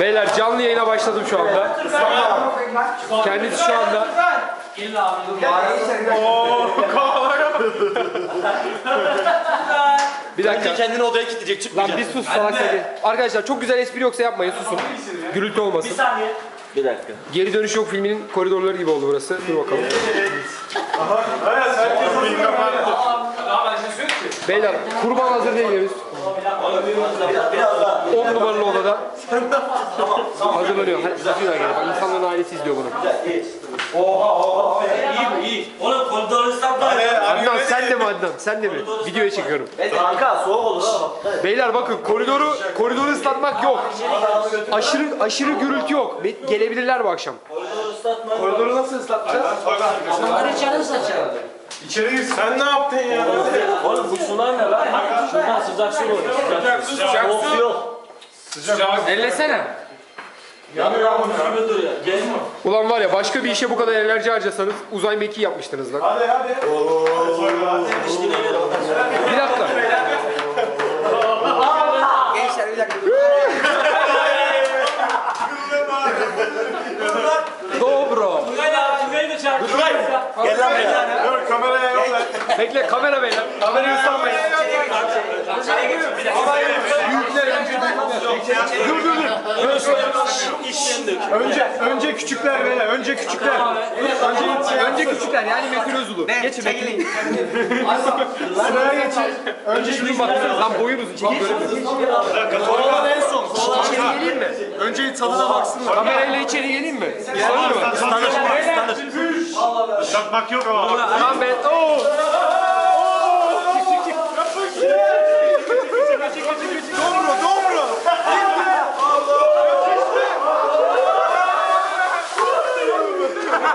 Beyler canlı yayına başladım şu anda. Kendisi şu anda bir dakika. Kendini odaya kilitleyecek Lan çıkmayacak. bir sus salak seni. Arkadaşlar çok güzel espri yoksa yapmayın susun. Gürültü olmasın. Bir dakika. Geri dönüş yok filminin koridorları gibi oldu burası. Dur bakalım. Beyler kurban hazır değil henüz. 10 numaralı odada. Hazırlanıyor. Hadi izliyorlar gene. Bak insanların ailesi izliyor bunu. Oğlum koridoru ıslatmayın. Adnan sen de mi Adnan? Sen de mi? Videoya çekiyorum. Kanka soğuk olur ha. Beyler bakın koridoru koridoru ıslatmak yok. Aşırı aşırı gürültü yok. Be- Gelebilirler bu akşam. Koridoru nasıl ıslatacağız? İçeri gir. Sen ne yaptın ya? Oğlum bu sular ne lan? Şuradan sıcak su koy. Sıcak su. Soğuk yok. Ellesene. Yanıyor ama. Gelin mi? Ulan var ya başka bir işe bu kadar enerji harcasanız uzay mekiği yapmıştınız lan. Hadi hadi. Bir dakika. Dobro. Tugay da çarptı. Gel lan buraya. Dur kameraya yol ver. Bekle kamera beyler. Kamerayı. Büyükler önce büyükler. Dur dur dur. Önce önce küçükler beyler. Önce küçükler. Önce, önce küçükler yani Metin Özulu. Geçin Metin. Sıraya geçin. Önce şunu bak. Lan boyunuzu çekip böyle mi? Sonradan en son. İçeri geleyim mi? Önce tadına baksınlar. Kamerayla içeri geleyim mi? Sanır mı? Islatmak yok ama. Lan ben... Oo! Dobro dobro.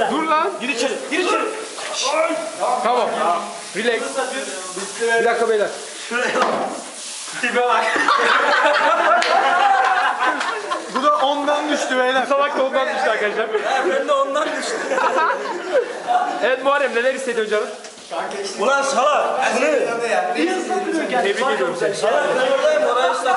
yüzden? Dur lan. Gir içeri. Gir içeri. Tamam. Relax. Bir dakika beyler. Bu da ondan düştü beyler. Salak da ondan düştü arkadaşlar. Ben de ondan düştüm. Evet Muharrem neler hissediyorsun canım? Ulan salak. Bu ne? Tebrik ediyorum seni. Salak ben oradayım.